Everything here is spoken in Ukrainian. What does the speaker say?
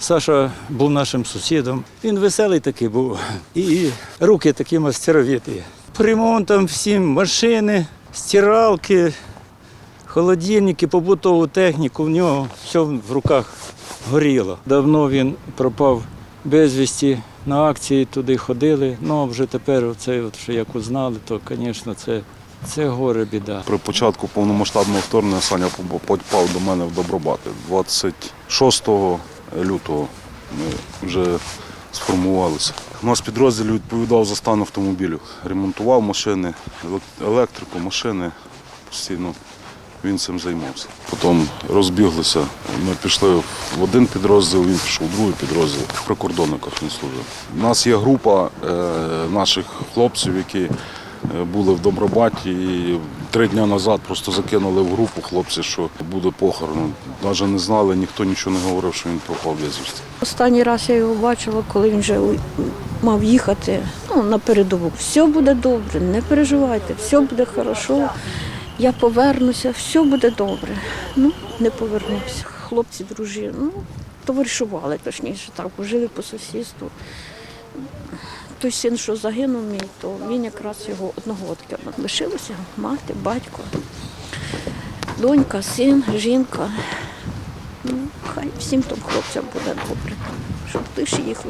Саша був нашим сусідом. Він веселий такий був. І руки такі мастеровіті. По всім машини, стиралки, холодильники, побутову техніку. В нього все в руках горіло. Давно він пропав безвісті. На акції туди ходили. Ну а вже тепер, оце, от, що як узнали, то, звісно, це, це горе біда. При початку повномасштабного вторгнення Саня попав до мене в Добробати. 26 лютого ми вже сформувалися. У нас підрозділ відповідав за стан автомобілів. Ремонтував машини, електрику, машини. Постійно він цим займався. Потім розбіглися. Ми пішли в один підрозділ, він пішов в другий підрозділ. В прикордонниках він служив. У нас є група е, наших хлопців, які е, були в Добробаті. І три дні назад просто закинули в групу хлопці, що буде похорон. Навіть не знали, ніхто нічого не говорив, що він пропав безвісти. Останній раз я його бачила, коли він вже мав їхати ну, на передову. Все буде добре, не переживайте, все буде хорошо. Я повернуся, все буде добре. Ну, не повернувся. Хлопці, дружини, ну, товаришували, точніше, так, жили по сусідству. Той син, що загинув мій, то він якраз його одного одногодки. Лишилося мати, батько, донька, син, жінка. Ну, хай всім там хлопцям буде добре, щоб тиші їх